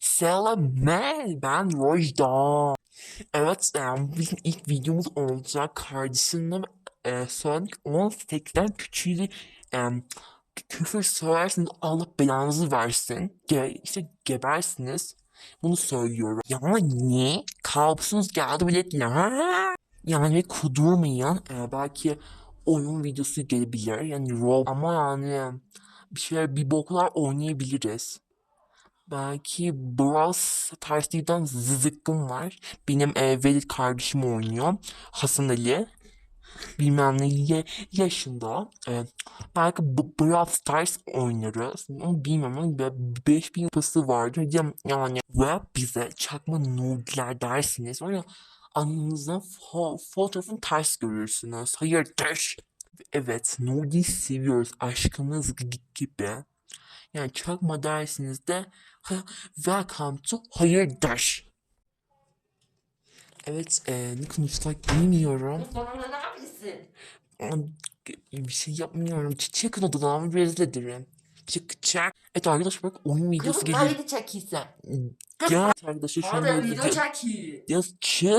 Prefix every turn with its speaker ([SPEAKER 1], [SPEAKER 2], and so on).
[SPEAKER 1] Selam ben Rojda. Evet bizim ilk videomuz olacak. Kardeşimle e, Sonic 18'den küçüğü e, küfür söylersiniz Allah belanızı versin. Ge işte gebersiniz. Bunu söylüyorum. Yani kabusunuz geldi bile değil. Ha? Yani kudurmayın. E, belki oyun videosu gelebilir. Yani rol ama yani bir şeyler bir boklar oynayabiliriz. Belki Brawl Stars'tan zıkkım var. Benim e, Velit kardeşim oynuyor. Hasan Ali. Bilmem ne ye- yaşında. E, belki B- Brawl Stars oynarız. Ama bilmem ama be- 5000 pası vardır. Ya- Yani ve bize çakma nudiler dersiniz. Var ya anınızdan fo- fotoğrafını ters görürsünüz. Hayırdır? Evet, Nudi seviyoruz. Aşkımız gi- gibi. Yani çakma dersiniz de ha, welcome to hayırdır. Evet, e, ne konuşsak bilmiyorum.
[SPEAKER 2] Ne yapıyorsun?
[SPEAKER 1] Bir şey yapmıyorum. Çiçek odadan rezil ederim. Çık çık. Evet arkadaşlar bak oyun videosu
[SPEAKER 2] Kızım
[SPEAKER 1] geliyor.
[SPEAKER 2] nerede çekiyorsun?
[SPEAKER 1] Ya arkadaşlar şu an
[SPEAKER 2] video çekiyor.
[SPEAKER 1] Ya çık.